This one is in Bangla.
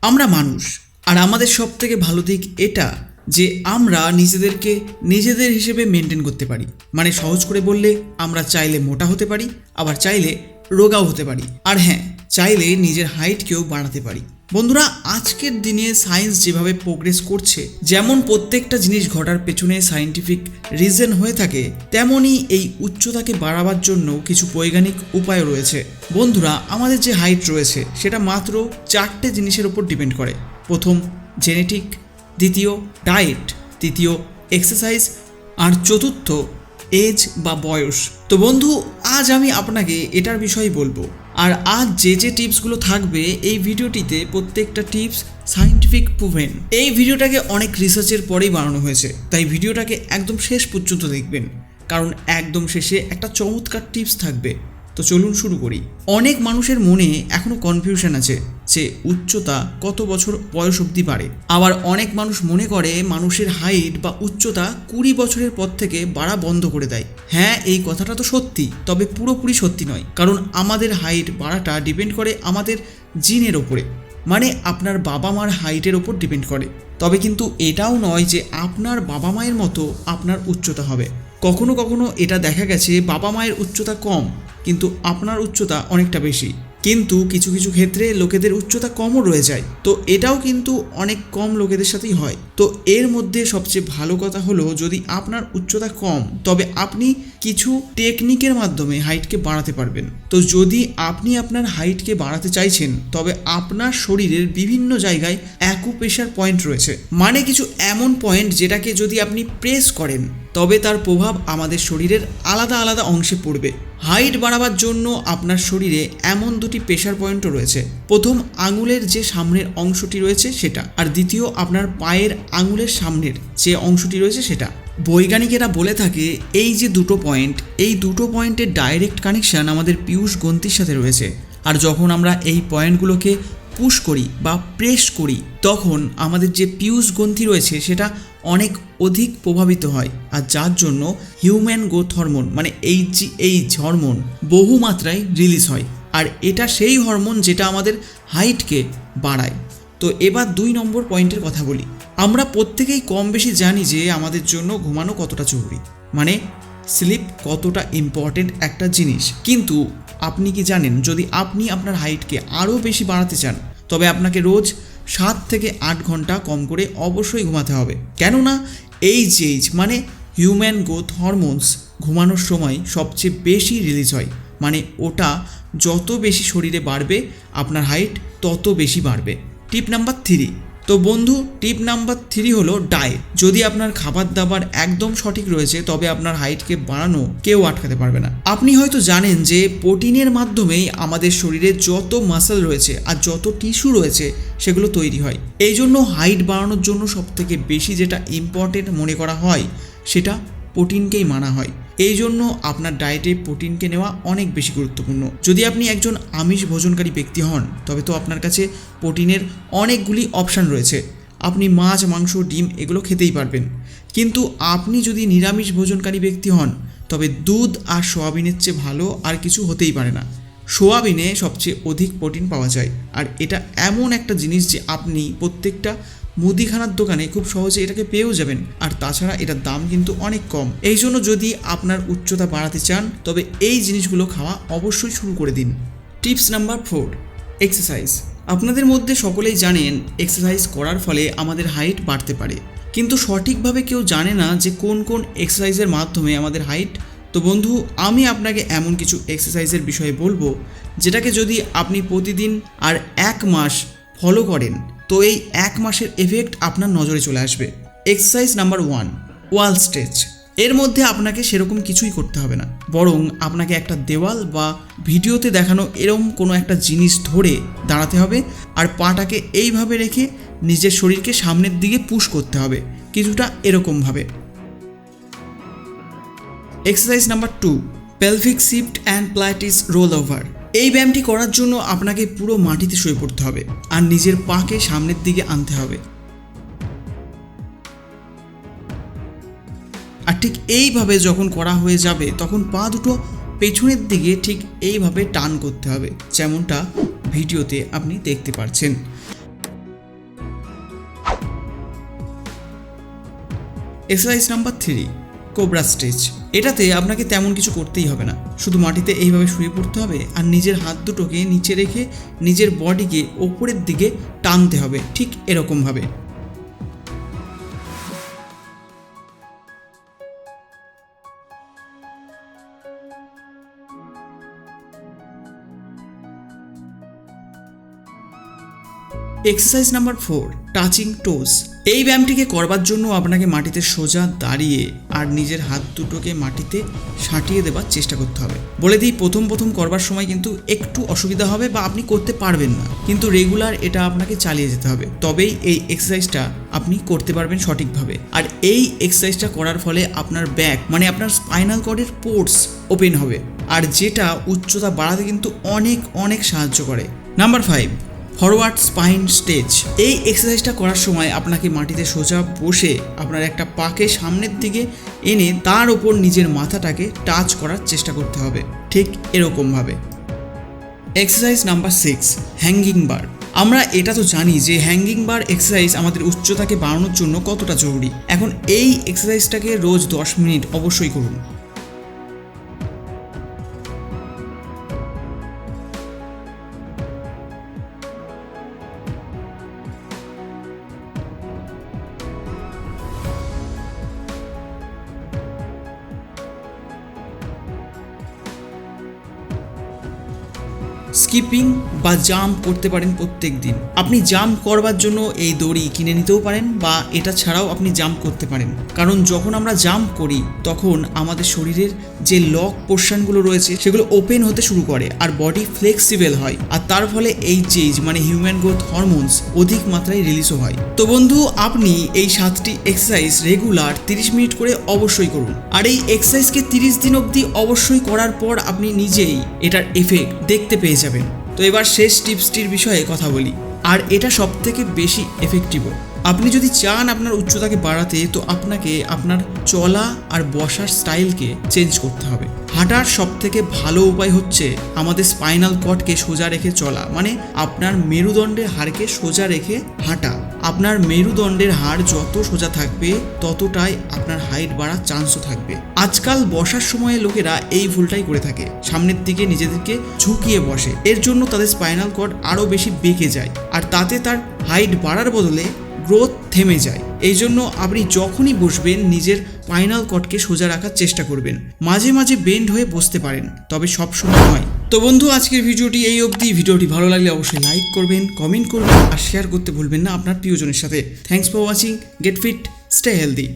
আমরা মানুষ। আর আমাদের সব থেকে ভালো দিক এটা যে আমরা নিজেদেরকে নিজেদের হিসেবে মেনটেন করতে পারি। মানে সহজ করে বললে, আমরা চাইলে মোটা হতে পারি, আবার চাইলে রোগাও হতে পারি। আর হ্যাঁ চাইলে নিজের হাইটকেও বাড়াতে পারি। বন্ধুরা, আজকের দিনে সায়েন্স যেভাবে প্রোগ্রেস করছে, যেমন প্রত্যেকটা জিনিস ঘটার পেছনে সায়েন্টিফিক রিজন হয়ে থাকে, তেমনই এই উচ্চতাকে বাড়াবার জন্য কিছু বৈজ্ঞানিক উপায় রয়েছে। বন্ধুরা, আমাদের যে হাইট রয়েছে, সেটা মাত্র চারটে জিনিসের উপর ডিপেন্ড করে। প্রথম জেনেটিক দ্বিতীয় ডায়েট তৃতীয় এক্সারসাইজ আর চতুর্থ এজ বা বয়স। তো বন্ধু, আজ আমি আপনাকে এটার বিষয়ে বলব। আর আজ যে যে টিপসগুলো থাকবে এই ভিডিওটিতে প্রত্যেকটা টিপস সাইন্টিফিক প্রুভেন। এই ভিডিওটাকে অনেক রিসার্চের পরেই বানানো হয়েছে, তাই ভিডিওটাকে একদম শেষ পর্যন্ত দেখবেন। কারণ একদম শেষে একটা চমৎকার টিপস থাকবে। তো চলুন শুরু করি। অনেক মানুষের মনে এখনও কনফিউশন আছে যে উচ্চতা কত বছর বয়স অবধি বাড়ে। আবার অনেক মানুষ মনে করে মানুষের হাইট বা উচ্চতা কুড়ি বছরের পর থেকে বাড়া বন্ধ করে দেয়। হ্যাঁ এই কথাটা তো সত্যি, তবে পুরোপুরি সত্যি নয়। কারণ আমাদের হাইট বাড়াটা ডিপেন্ড করে আমাদের জিনের ওপরে। মানে আপনার বাবা মার হাইটের ওপর ডিপেন্ড করে। তবে কিন্তু এটাও নয় যে আপনার বাবা মায়ের মতো আপনার উচ্চতা হবে। কখনো কখনো এটা দেখা গেছে বাবা মায়ের উচ্চতা কম কিন্তু আপনার উচ্চতা অনেকটা বেশি। কিন্তু কিছু কিছু ক্ষেত্রে লোকেদের উচ্চতা কমও রয়ে যায়। তো এটাও কিন্তু অনেক কম লোকেদের সাথেই হয়। তো এর মধ্যে সবচেয়ে ভালো কথা হলো, যদি আপনার উচ্চতা কম, তবে আপনি কিছু টেকনিকের মাধ্যমে হাইটকে বাড়াতে পারবেন। তো যদি আপনি আপনার হাইটকে বাড়াতে চাইছেন, তবে আপনার শরীরের বিভিন্ন জায়গায় অ্যাকুপ্রেশার পয়েন্ট রয়েছে। মানে কিছু এমন পয়েন্ট যেটাকে যদি আপনি প্রেস করেন তবে তার প্রভাব আমাদের শরীরের আলাদা আলাদা অংশে পড়বে। হাইট বাড়াবার জন্য আপনার শরীরে এমন দুটি প্রেশার পয়েন্টও রয়েছে। প্রথম আঙুলের যে সামনের অংশটি রয়েছে সেটা, আর দ্বিতীয় আপনার পায়ের আঙুলের সামনের যে অংশটি রয়েছে সেটা। বৈজ্ঞানিকেরা বলে থাকে, এই যে দুটো পয়েন্ট, এই দুটো পয়েন্টের ডাইরেক্ট কানেকশন আমাদের পিয়ুষ গ্রন্থির সাথে রয়েছে। আর যখন আমরা এই পয়েন্টগুলোকে পুশ করি বা প্রেস করি, তখন আমাদের যে পিয়ুষ গ্রন্থি রয়েছে সেটা অনেক অধিক প্রভাবিত হয়। আর যার জন্য হিউম্যান গ্রোথ হরমোন মানে এইচ এইচ হরমোন বহু মাত্রায় রিলিজ হয়। আর এটা সেই হরমোন যেটা আমাদের হাইটকে বাড়ায়। তো এবার দুই নম্বর পয়েন্টের কথা বলি। আমরা প্রত্যেকেই কম বেশি জানি যে আমাদের জন্য ঘুমানো কতটা জরুরি। মানে স্লিপ কতটা ইম্পর্টেন্ট একটা জিনিস। কিন্তু আপনি কি জানেন, যদি আপনি আপনার হাইটকে আরও বেশি বাড়াতে চান, তবে আপনাকে রোজ সাত থেকে আট ঘণ্টা কম করে অবশ্যই ঘুমাতে হবে। কেননা এই এইজ মানে হিউম্যান গ্রোথ হরমোনস ঘুমানোর সময় সবচেয়ে বেশি রিলিজ হয়। মানে ওটা যত বেশি শরীরে বাড়বে, আপনার হাইট তত বেশি বাড়বে। Tip number three. তো বন্ধু টিপ নাম্বার থ্রি হলো ডায়েট যদি আপনার খাবার দাবার একদম সঠিক রয়েছে, তবে আপনার হাইটকে বাড়ানো কেউ আটকাতে পারবে না। আপনি হয়তো জানেন যে প্রোটিনের মাধ্যমেই আমাদের শরীরে যত মাসেল রয়েছে আর যত টিস্যু রয়েছে, সেগুলো তৈরি হয়। এই জন্য হাইট বাড়ানোর জন্য সবথেকে বেশি যেটা ইম্পর্টেন্ট মনে করা হয়, সেটা প্রোটিনকেই মানা হয়। এই জন্য আপনার ডায়েটে প্রোটিনকে নেওয়া অনেক বেশি গুরুত্বপূর্ণ। যদি আপনি একজন আমিষ ভোজনকারী ব্যক্তি হন, তবে তো আপনার কাছে প্রোটিনের অনেকগুলি অপশান রয়েছে। আপনি মাছ, মাংস, ডিম এগুলো খেতেই পারবেন। কিন্তু আপনি যদি নিরামিষ ভোজনকারী ব্যক্তি হন, তবে দুধ আর সোয়াবিনের চেয়ে ভালো আর কিছু হতেই পারে না। সোয়াবিনে সবচেয়ে অধিক প্রোটিন পাওয়া যায়। আর এটা এমন একটা জিনিস যে আপনি প্রত্যেকটা মুদিখানার দোকানে খুব সহজে এটাকে পেয়েও যাবেন। আর তাছাড়া এটার দাম কিন্তু অনেক কম। এই জন্য যদি আপনার উচ্চতা বাড়াতে চান, তবে এই জিনিসগুলো খাওয়া অবশ্যই শুরু করে দিন। Tips number four, exercise. আপনাদের মধ্যে সকলেই জানেন, এক্সারসাইজ করার ফলে আমাদের হাইট বাড়তে পারে। কিন্তু সঠিকভাবে কেউ জানে না যে কোন কোন এক্সারসাইজের মাধ্যমে আমাদের হাইট তো বন্ধু, আমি আপনাকে এমন কিছু এক্সারসাইজের বিষয়ে বলব, যেটাকে যদি আপনি প্রতিদিন আর এক মাস ফলো করেন, তো এই এক মাসের এফেক্ট আপনার নজরে চলে আসবে। Exercise number one wall stretch এর মধ্যে আপনাকে সেরকম কিছুই করতে হবে না। বরং আপনাকে একটা দেওয়াল বা ভিডিওতে দেখানো এরকম কোনো একটা জিনিস ধরে দাঁড়াতে হবে আর পাটাকে এইভাবে রেখে নিজের শরীরকে সামনের দিকে পুশ করতে হবে। কিছুটা এরকমভাবে। Exercise number two pelvic shift and pilates roll over এই ব্যায়ামটি করার জন্য আপনাকে পুরো মাটিতে শুয়ে পড়তে হবে আর নিজের পাকে সামনের দিকে আনতে হবে। আর ঠিক এইভাবে যখন করা হয়ে যাবে, তখন পা দুটো পেছনের দিকে ঠিক এইভাবে টান করতে হবে, যেমনটা ভিডিওতে আপনি দেখতে পাচ্ছেন exercise number three cobra stretch এটাতে আপনাকে তেমন কিছু করতেই হবে না। শুধু মাটিতে এইভাবে শুয়ে পড়তে হবে আর নিজের হাত দুটোকে নিচে রেখে নিজের বডিকে ওপরের দিকে টানতে হবে। ঠিক এরকমভাবে। Exercise number four touching toes এই ব্যায়ামটিকে করবার জন্য আপনাকে মাটিতে সোজা দাঁড়িয়ে আর নিজের হাত দুটোকে মাটিতে সাঁটিয়ে দেবার চেষ্টা করতে হবে। বলে দিই, প্রথম প্রথম করবার সময় কিন্তু একটু অসুবিধা হবে বা আপনি করতে পারবেন না। কিন্তু রেগুলার এটা আপনাকে চালিয়ে যেতে হবে। তবেই এই এক্সারসাইজটা আপনি করতে পারবেন সঠিকভাবে। আর এই এক্সারসাইজটা করার ফলে আপনার ব্যাক মানে আপনার স্পাইনাল কর্ডের পোর্টস ওপেন হবে। আর যেটা উচ্চতা বাড়াতে কিন্তু অনেক অনেক সাহায্য করে। Number five forward spine stage. এই এক্সারসাইজটা করার সময় আপনাকে মাটিতে সোজা বসে আপনার একটা পাকে সামনের দিকে এনে তার ওপর নিজের মাথাটাকে টাচ করার চেষ্টা করতে হবে। ঠিক এরকমভাবে। Exercise number six hanging bar আমরা এটা তো জানি যে হ্যাঙ্গিং বার এক্সারসাইজ আমাদের উচ্চতাকে বাড়ানোর জন্য কতটা জরুরি। এখন এই এক্সারসাইজটাকে রোজ দশ মিনিট অবশ্যই করুন। স্কিপিং বা জাম্প করতে পারেন প্রত্যেক দিন। আপনি জাম্প করবার জন্য এই দড়ি কিনে নিতেও পারেন বা এটা ছাড়াও আপনি জাম্প করতে পারেন। কারণ যখন আমরা জাম্প করি, তখন আমাদের শরীরের যে লক পোর্শনগুলো রয়েছে, সেগুলো ওপেন হতে শুরু করে আর বডি ফ্লেক্সিবল হয়। আর তার ফলে এই চেঞ্জ মানে হিউম্যান গ্রোথ হরমোনস অধিক মাত্রায় রিলিজও হয়। তো বন্ধু, আপনি এই সাতটি এক্সারসাইজ রেগুলার তিরিশ মিনিট করে অবশ্যই করুন। আর এই এক্সারসাইজকে তিরিশ দিন অবধি অবশ্যই করার পর আপনি নিজেই এটার এফেক্ট দেখতে পেয়ে যাবেন। তো এবার শেষ টিপসটির বিষয়ে কথা বলি। আর এটা সব থেকে বেশি এফেক্টিভও আপনি যদি চান আপনার উচ্চতাকে বাড়াতে, তো আপনাকে আপনার চলা আর বসার স্টাইলকে চেঞ্জ করতে হবে। হাঁটার সব থেকে ভালো উপায় হচ্ছে আমাদের স্পাইনাল কটকে সোজা রেখে চলা। মানে আপনার মেরুদণ্ডের হাড়কে সোজা রেখে হাঁটা। আপনার মেরুদণ্ডের হাড় যত সোজা থাকবে, ততটাই আপনার হাইট বাড়ার চান্সও থাকবে। আজকাল বসার সময়ে লোকেরা এই ভুলটাই করে থাকে। সামনের দিকে নিজেদেরকে ঝুঁকিয়ে বসে। এর জন্য তাদের স্পাইনাল কর্ড আরও বেশি বেঁকে যায়। আর তাতে তার হাইট বাড়ার বদলে গ্রোথ থেমে যায়। এই জন্য আপনি যখনই বসবেন, নিজের স্পাইনাল কটকে সোজা রাখার চেষ্টা করবেন। মাঝে মাঝে বেন্ড হয়ে বসতে পারেন, তবে সব সময় নয়। তো বন্ধু, আজকের ভিডিওটি এই অবধি। ভিডিওটি ভালো লাগলে অবশ্যই লাইক করবেন কমেন্ট করবেন, আর শেয়ার করতে ভুলবেন না আপনার প্রিয়জনের সাথে। Thanks for watching get fit stay healthy